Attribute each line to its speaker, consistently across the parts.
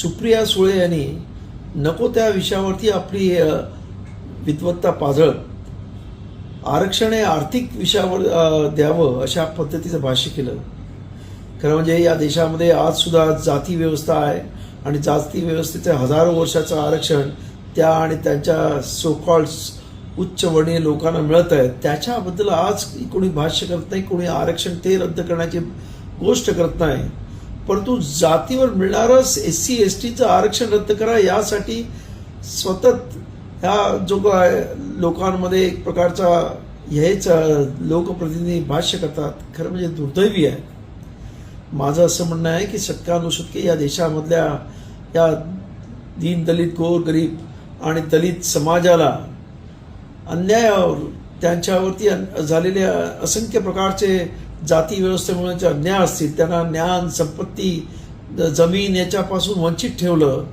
Speaker 1: सुप्रिया सुळे यांनी नको त्या विषयावरती आपली विद्वत्ता पाजळत आरक्षण हे आर्थिक विषयावर द्यावं अशा पद्धतीचं भाष्य केलं. खरं म्हणजे या देशामध्ये आज सुद्धा जाती व्यवस्था आहे आणि जाती व्यवस्थेचं हजारो वर्षाचं आरक्षण त्या आणि त्यांच्या सोकॉल्ड उच्चवर्णीय लोकांना मिळत आहे. त्याच्याबद्दल आज कोणी भाष्य करत नाही कोणी आरक्षण ते रद्द करण्याची गोष्ट करत नाही. परंतु जातीवर मिळणारं एस सी एस टीचं आरक्षण रद्द करा यासाठी सतत ह्या जो काय लोकांमध्ये एक प्रकारचा हेच लोकप्रतिनिधी भाष्य करतात खरं म्हणजे दुर्दैवी आहे. माझं असं म्हणणं आहे की शतकानुशतके या देशामधल्या या दीन दलित गोर गरीब आणि दलित समाजाला अन्यायावर त्यांच्यावरती अन- झालेले असंख्य प्रकारचे जाती व्यवस्थेमुळे जे अन्याय असतील त्यांना ज्ञान संपत्ती जमीन याच्यापासून वंचित ठेवलं.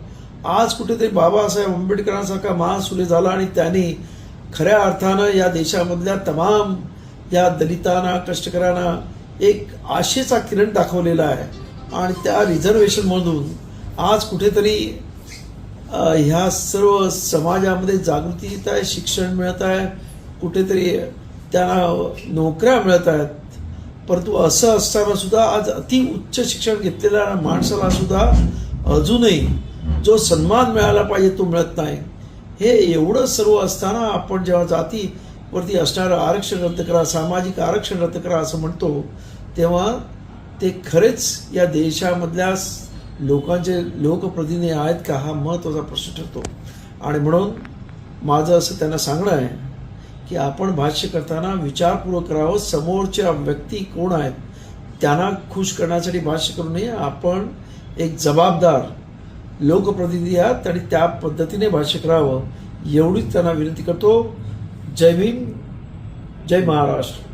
Speaker 1: आज कुठेतरी बाबासाहेब आंबेडकरांसारखा महासुले झाला आणि त्यांनी खऱ्या अर्थानं या देशामधल्या तमाम या दलितांना कष्टकऱ्यांना एक आशेचा किरण दाखवलेला आहे. आणि त्या रिझर्वेशनमधून आज कुठेतरी ह्या सर्व समाजामध्ये जागृती येत आहे शिक्षण मिळत आहे कुठेतरी त्यांना नोकऱ्या मिळत आहेत. परंतु असं असताना सुद्धा आज अति उच्च शिक्षण घेतलेल्या माणसाला सुद्धा अजूनही जो सन्मान मिळाला पाहिजे तो मिळत नाही. हे एवढं सर्व असताना आपण जेव्हा जातीवरती असणारं आरक्षण रद्द करा सामाजिक आरक्षण रद्द करा असं म्हणतो तेव्हा ते खरेच या देशामधल्या लोकांचे लोकप्रतिनिधी आहेत का हा महत्त्वाचा प्रश्न ठरतो. आणि म्हणून माझं असं त्यांना सांगणं आहे की आपण भाष्य करताना विचारपूर्वक करावं समोरच्या व्यक्ती कोण आहेत त्यांना खुश करण्यासाठी भाष्य करू नये. आपण एक जबाबदार लोकप्रतिनिधी आहात आणि त्या पद्धतीने भाष्य करावं एवढीच त्यांना विनंती करतो. जय भीम जय महाराष्ट्र.